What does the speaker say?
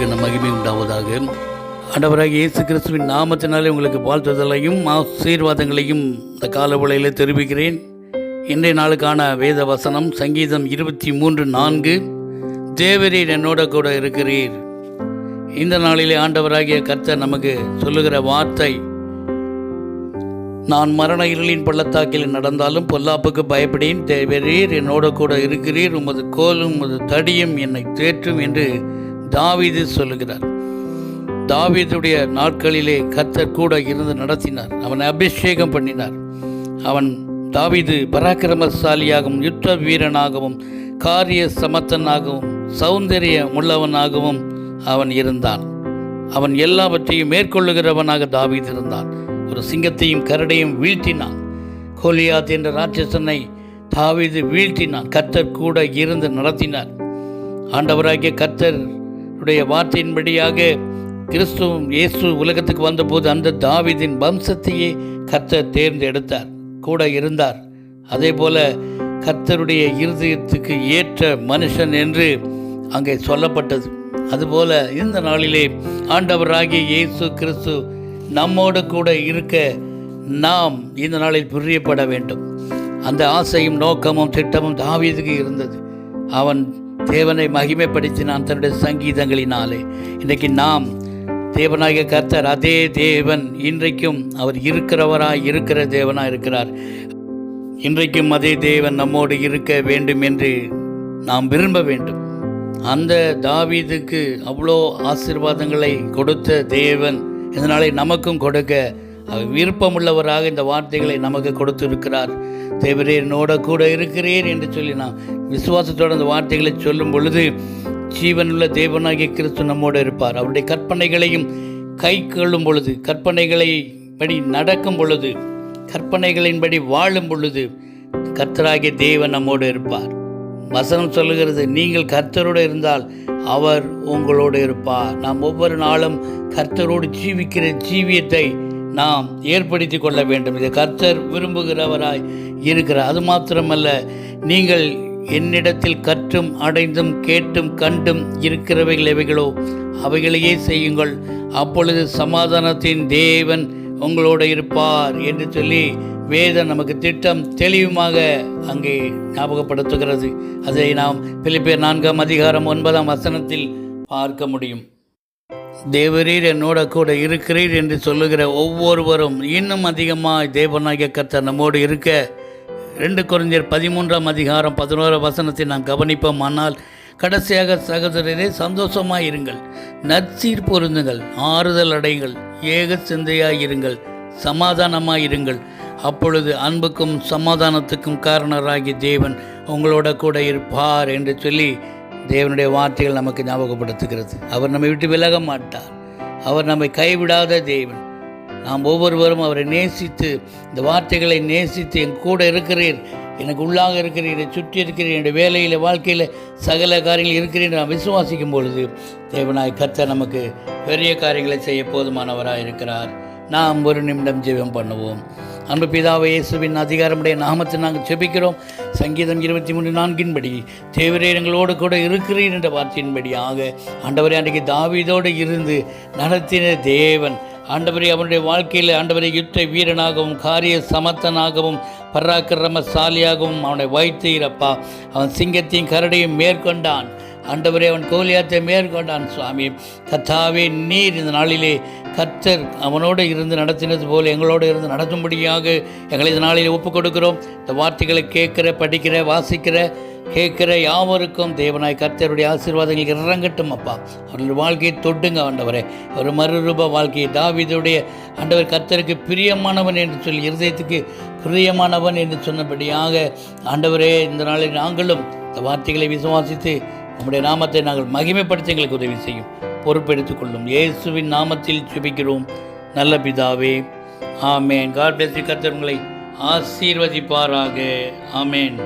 உண்டாவதாக. ஆண்டவராக இயேசு கிறிஸ்துவின் நாமத்தினாலே உங்களுக்கு வாழ்த்துதலையும் ஆசீர்வாதங்களையும் இந்த காலவளையில் தெரிவிக்கிறேன். இன்றைய நாளுக்கான வேத வசனம் சங்கீதம் இருபத்தி மூன்று நான்கு. தேவரீர் என்னோட கூட இருக்கிறீர். இந்த நாளிலே ஆண்டவராகிய கர்த்தர் நமக்கு சொல்லுகிற வார்த்தை நான் மரண இருளின் பள்ளத்தாக்கில் நடந்தாலும் பொல்லாப்புக்கு பயப்படேன். தேவரீர் என்னோட கூட இருக்கிறீர். உமது கோலும் உமது தடியும் என்னை தேற்றும் என்று தாவீது சொல்லுகிறார். தாவீதுடைய நாட்களிலே கர்த்தர் கூட இருந்து நடத்தினார். அவனை அபிஷேகம் பண்ணினார். அவன் தாவீது பராக்கிரமசாலியாகவும் யுத்த வீரனாகவும் காரிய சமத்தனாகவும் சௌந்தரிய உள்ளவனாகவும் அவன் இருந்தான். அவன் எல்லாவற்றையும் மேற்கொள்ளுகிறவனாக தாவீது இருந்தான். ஒரு சிங்கத்தையும் கரடையும் வீழ்த்தினான். கோலியாத் என்ற ராட்சசனை தாவீது வீழ்த்தினான். கர்த்தர் கூட இருந்து நடத்தினார். ஆண்டவராகிய கர்த்தருடைய வார்த்தையின்படியாக கிறிஸ்துவும் இயேசு உலகத்துக்கு வந்தபோது அந்த தாவிதின் வம்சத்தையே கர்த்தர் தேர்ந்தெடுத்தார். கூட இருந்தார். அதே போல கர்த்தருடைய இருதயத்துக்கு ஏற்ற மனுஷன் என்று அங்கே சொல்லப்பட்டது. அதுபோல இந்த நாளிலே ஆண்டவராகிய இயேசு கிறிஸ்து நம்மோடு கூட இருக்க நாம் இந்த நாளில் புரியப்பட வேண்டும். அந்த ஆசையும் நோக்கமும் திட்டமும் தாவீதுக்கு இருந்தது. அவன் தேவனை மகிமைப்படுத்தினான் தன்னுடைய சங்கீதங்களினாலே. இன்றைக்கு நாம் தேவனாகிய கர்த்தர் அதே தேவன் இன்றைக்கும் அவர் இருக்கிறவராய் இருக்கிற தேவனாக இருக்கிறார். இன்றைக்கும் அதே தேவன் நம்மோடு இருக்க வேண்டும் என்று நாம் விரும்ப வேண்டும். அந்த தாவீதுக்கு அவ்வளோ ஆசீர்வாதங்களை கொடுத்த தேவன் இதனாலே நமக்கும் கொடுக்க அவர் விருப்பமுள்ளவராக இந்த வார்த்தைகளை நமக்கு கொடுத்திருக்கிறார். தேவரே என்னோட கூட இருக்கிறேன் என்று சொல்லி நான் விசுவாசத்தோடு அந்த வார்த்தைகளை சொல்லும் பொழுது ஜீவனுள்ள தேவனாகிய கிறிஸ்து நம்மோடு இருப்பார். அவருடைய கற்பனைகளையும் கை கொள்ளும் பொழுது கற்பனைகளை படி நடக்கும் பொழுது கற்பனைகளின்படி வாழும் பொழுது கர்த்தராகிய தேவன் நம்மோடு இருப்பார். வசனம் சொல்லுகிறது நீங்கள் கர்த்தரோடு இருந்தால் அவர் உங்களோடு இருப்பார். நாம் ஒவ்வொரு நாளும் கர்த்தரோடு ஜீவிக்கிற ஜீவியத்தை நாம் ஏற்படுத்தி கொள்ள வேண்டும். இதை கர்த்தர் விரும்புகிறவராய் இருக்கிறார். அது மாத்திரமல்ல நீங்கள் என்னிடத்தில் கற்றும் அடைந்தும் கேட்டும் கண்டும் இருக்கிறவைகள் எவைகளோ அவைகளையே செய்யுங்கள். அப்பொழுது சமாதானத்தின் தேவன் உங்களோடு இருப்பார் என்று சொல்லி வேதம் நமக்கு திட்டம் தெளிவுமாக அங்கே ஞாபகப்படுத்துகிறது. அதை நாம் பிலிப்பியர் நான்காம் அதிகாரம் ஒன்பதாம் வசனத்தில் பார்க்க முடியும். தேவரீர் என்னோட கூட இருக்கிறீர் என்று சொல்லுகிற ஒவ்வொருவரும் இன்னும் அதிகமாக தேவனாகிய கர்த்தர் நம்மோடு இருக்க. ரெண்டு குறைஞ்சர் பதிமூன்றாம் அதிகாரம் பதினோரு வசனத்தை நாம் கவனிப்போம். ஆனால் கடைசியாக சகோதரரே சந்தோஷமாக இருங்கள். நற்சீர் பொருந்துங்கள். ஆறுதல் அடையுங்கள். ஏக சிந்தையாக இருங்கள். சமாதானமாக இருங்கள். அப்பொழுது அன்புக்கும் சமாதானத்துக்கும் காரணராகி தேவன் உங்களோட கூட இருப்பார் என்று சொல்லி தேவனுடைய வார்த்தைகள் நமக்கு ஞாபகப்படுத்துகிறது. அவர் நம்மை விட்டு விலக மாட்டார். அவர் நம்மை கைவிடாத தேவன். நாம் ஒவ்வொருவரும் அவரை நேசித்து இந்த வார்த்தைகளை நேசித்து என் கூட இருக்கிறீர். எனக்கு உள்ளாக இருக்கிறீர். என்னை சுற்றி இருக்கிறீர். என்னுடைய வேலையில் வாழ்க்கையில் சகல காரியங்கள் இருக்கிறீர் நாம் விசுவாசிக்கும் பொழுது தேவனாய் கத்த நமக்கு பெரிய காரியங்களை செய்ய போதுமானவராக இருக்கிறார் நாம் ஒரு நிமிடம் ஜீவம் பண்ணுவோம். அன்பு பிதாவை இயேசுவின் அதிகாரமுடைய நாமத்தை நாங்கள் செபிக்கிறோம் சங்கீதம் இருபத்தி மூணு நான்கின்படி தேவரே எங்களோடு கூட இருக்கிறீர் என்ற வார்த்தையின்படி ஆக ஆண்டவரே அன்றைக்கு தாவிதோடு இருந்து நடத்தின தேவன் ஆண்டவரே அவனுடைய வாழ்க்கையில் ஆண்டவரை யுத்த வீரனாகவும் காரிய சமத்தனாகவும் பராக்கிரமசாலியாகவும் அவனை வைத்தீரப்பா அவன் சிங்கத்தையும் கரடையும் மேற்கொண்டான். ஆண்டவரே அவன் கோலியாத்தை மேற்கொண்டான் சுவாமி. கத்தாவே நீர் இந்த நாளிலே கர்த்தர் அவனோடு இருந்து நடத்தினது போல் எங்களோடு இருந்து நடத்தும்படியாக எங்களை இந்த நாளில் ஒப்பு கொடுக்கிறோம் இந்த வார்த்தைகளை கேட்குற படிக்கிற வாசிக்கிற கேட்குற யாவருக்கும் தேவனாய் கர்த்தருடைய ஆசீர்வாதங்கள் இறங்கட்டும் அப்பா. அவர்களுடைய வாழ்க்கையை தொட்டுங்க ஆண்டவரே. ஒரு மறுரூப வாழ்க்கையை தாவிதுடைய ஆண்டவர் கர்த்தருக்கு பிரியமானவன் என்று சொல்லி இருதயத்துக்கு பிரியமானவன் என்று சொன்னபடியாக ஆண்டவரே இந்த நாளில் நாங்களும் இந்த வார்த்தைகளை விசுவாசித்து நம்முடைய நாமத்தை நாங்கள் மகிமைப்படுத்த எங்களுக்கு உதவி செய்யும். பொறுப்பெடுத்துக் கொள்ளும். இயேசுவின் நாமத்தில் சுபிக்கிறோம் நல்ல பிதாவே ஆமேன். காட் பிளஸ் கர்த்தர் உங்களை ஆசீர்வதிப்பாராக. ஆமேன்.